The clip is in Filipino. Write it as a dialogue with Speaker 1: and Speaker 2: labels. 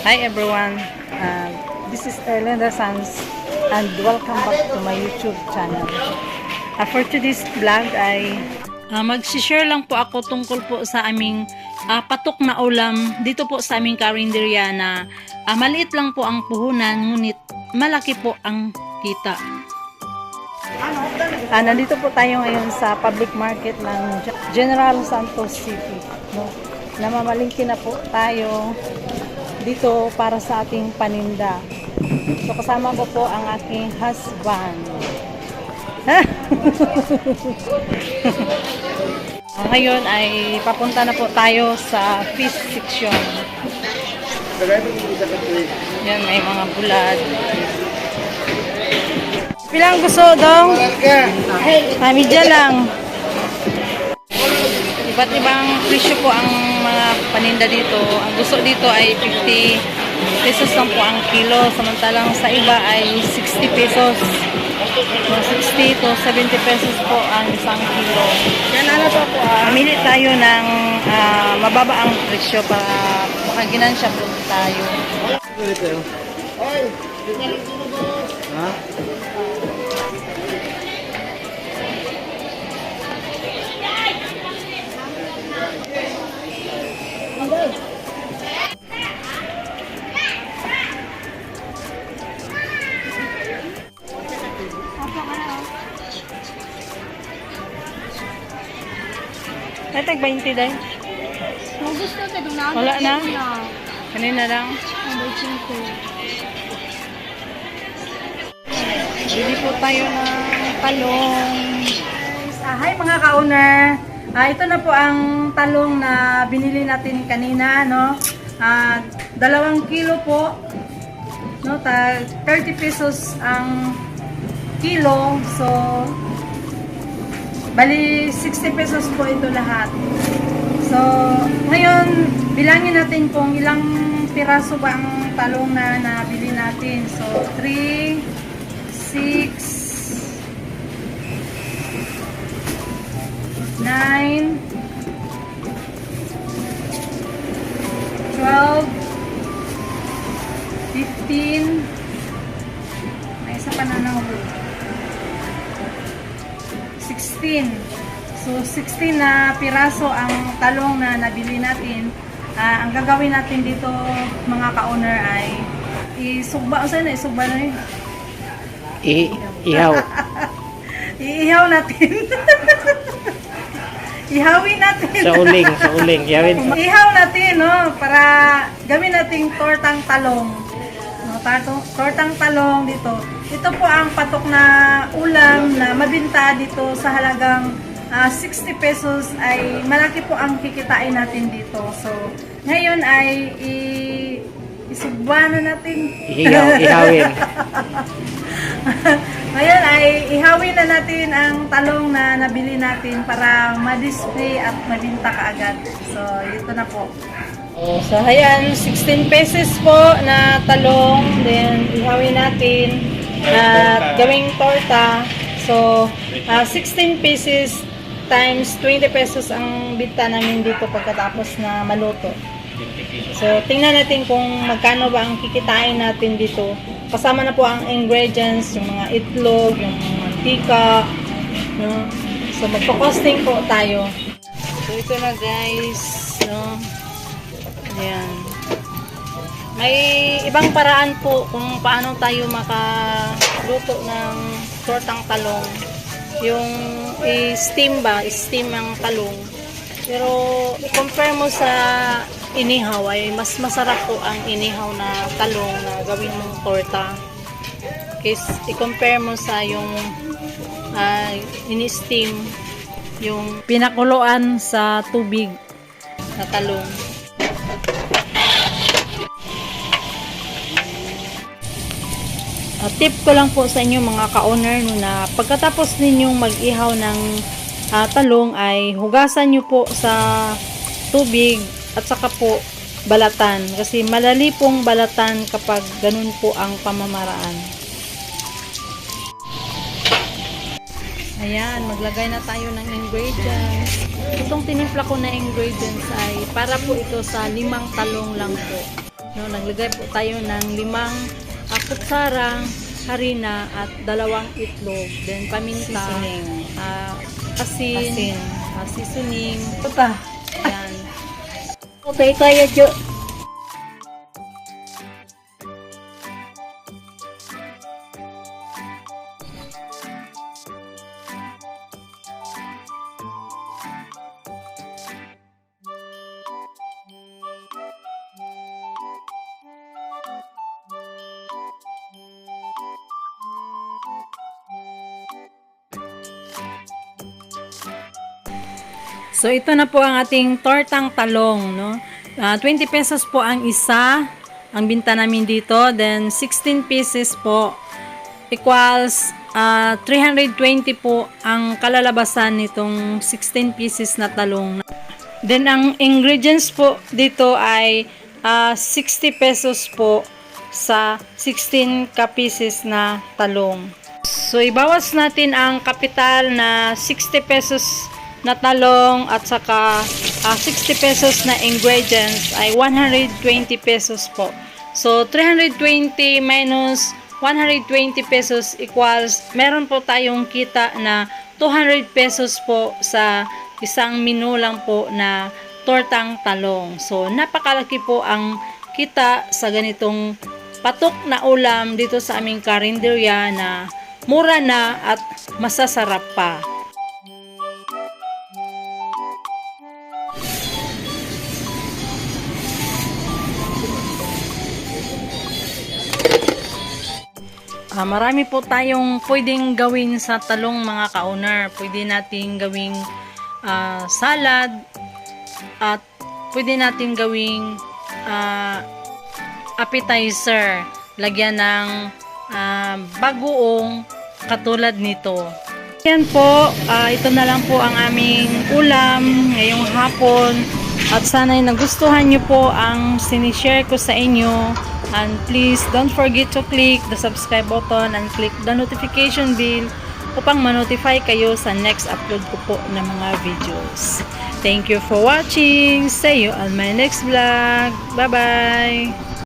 Speaker 1: Hi everyone, uh, this is Erlinda Sanz and welcome back to my YouTube channel. Uh, for today's vlog ay uh, mag-share lang po ako tungkol po sa aming uh, patok na ulam dito po sa aming karinderya na uh, maliit lang po ang puhunan ngunit malaki po ang kita. Ah, nandito po tayo ngayon sa public market ng General Santos City. No? Namamalingki na po tayo dito para sa ating paninda. So kasama ko po ang aking husband. Ah, Ngayon ay papunta na po tayo sa fish section. Yan, may mga bulad. Pilang gusto dong? Kami dyan lang. Iba't ibang presyo po ang mga paninda dito. Ang gusto dito ay 50 pesos lang po ang kilo. Samantalang sa iba ay 60 pesos. So, 60 to 70 pesos po ang isang kilo. Yan ano to po ah. Mamili tayo ng ah, mababa ang presyo para makaginansya po tayo.
Speaker 2: Ha?
Speaker 1: Ay, tag 20 dahil.
Speaker 3: Kung gusto doon na.
Speaker 1: Wala na?
Speaker 3: Na.
Speaker 1: Kanina lang.
Speaker 3: Number 5.
Speaker 1: Bili po tayo ng talong. Ah, hi mga ka-owner. Ah, ito na po ang talong na binili natin kanina, no? Ah, dalawang kilo po. No, ta 30 pesos ang kilo. So, bali 60 pesos po ito lahat. So, ngayon, bilangin natin kung ilang piraso ba ang talong na nabili natin. So, 3, 6, 9, 12, 15, may isa pa na nahuli. 16. So, 16 na piraso ang talong na nabili natin. Ah, ang gagawin natin dito, mga ka-owner, ay isugba. O saan na? Isugba na yun.
Speaker 2: I ihaw.
Speaker 1: Iihaw natin. Ihawin natin.
Speaker 2: sa uling, sa uling. Yawin.
Speaker 1: Ihaw natin, no? Para gawin nating tortang talong. Tartong, tortang talong dito. Ito po ang patok na ulam na mabinta dito sa halagang ah, 60 pesos ay malaki po ang kikitain natin dito. So, ngayon ay i isugba na natin.
Speaker 2: Ihaw, ihawin.
Speaker 1: Ngayon ay ihawin na natin ang talong na nabili natin para ma-display at mabinta kaagad. So, ito na po. So, ayan, 16 pesos po na talong. Then, ihawin natin at gawing torta. So, ah, 16 pieces times 20 pesos ang binta namin dito pagkatapos na maluto. So, tingnan natin kung magkano ba ang kikitain natin dito. Kasama na po ang ingredients, yung mga itlog, yung mantika, no? So, magpo-costing po tayo. So, ito na guys, no? Ayan. May ibang paraan po kung paano tayo makaluto ng tortang talong. Yung i-steam ba, i-steam ang talong. Pero i-compare mo sa inihaw ay mas masarap po ang inihaw na talong na gawin mong torta. Kasi i-compare mo sa yung uh, ini-steam yung pinakuluan sa tubig na talong. Uh, tip ko lang po sa inyo mga ka-owner no, na pagkatapos ninyong mag-ihaw ng ah, talong ay hugasan nyo po sa tubig at saka po balatan kasi malali pong balatan kapag ganun po ang pamamaraan. Ayan, maglagay na tayo ng ingredients. Itong tinimpla ko na ingredients ay para po ito sa limang talong lang po. No, naglagay po tayo ng limang uh, kutsarang harina at dalawang itlog. Then paminta,
Speaker 4: Seasoning.
Speaker 1: ah, asin,
Speaker 4: Asin.
Speaker 1: ah, seasoning.
Speaker 4: Ito pa.
Speaker 1: Yan.
Speaker 3: Okay, kaya Jo.
Speaker 1: So ito na po ang ating tortang talong, no? Ah, 20 pesos po ang isa ang binta namin dito, then 16 pieces po equals ah, 320 po ang kalalabasan nitong 16 pieces na talong. Then ang ingredients po dito ay ah, 60 pesos po sa 16 ka pieces na talong. So, ibawas natin ang kapital na 60 pesos na talong at saka ah, 60 pesos na ingredients ay 120 pesos po. So, 320 minus 120 pesos equals, meron po tayong kita na 200 pesos po sa isang menu lang po na tortang talong. So, napakalaki po ang kita sa ganitong patok na ulam dito sa aming karinderya na mura na at masasarap pa. Ah, marami po tayong pwedeng gawin sa talong mga kaunar. Pwede nating gawing ah, salad at pwede nating gawing ah, appetizer. Lagyan ng ah, bagoong katulad nito. Yan po, ah, ito na lang po ang aming ulam ngayong hapon. At sana'y nagustuhan nyo po ang sinishare ko sa inyo. And please don't forget to click the subscribe button and click the notification bell upang ma-notify kayo sa next upload ko po ng mga videos. Thank you for watching. See you on my next vlog. Bye-bye!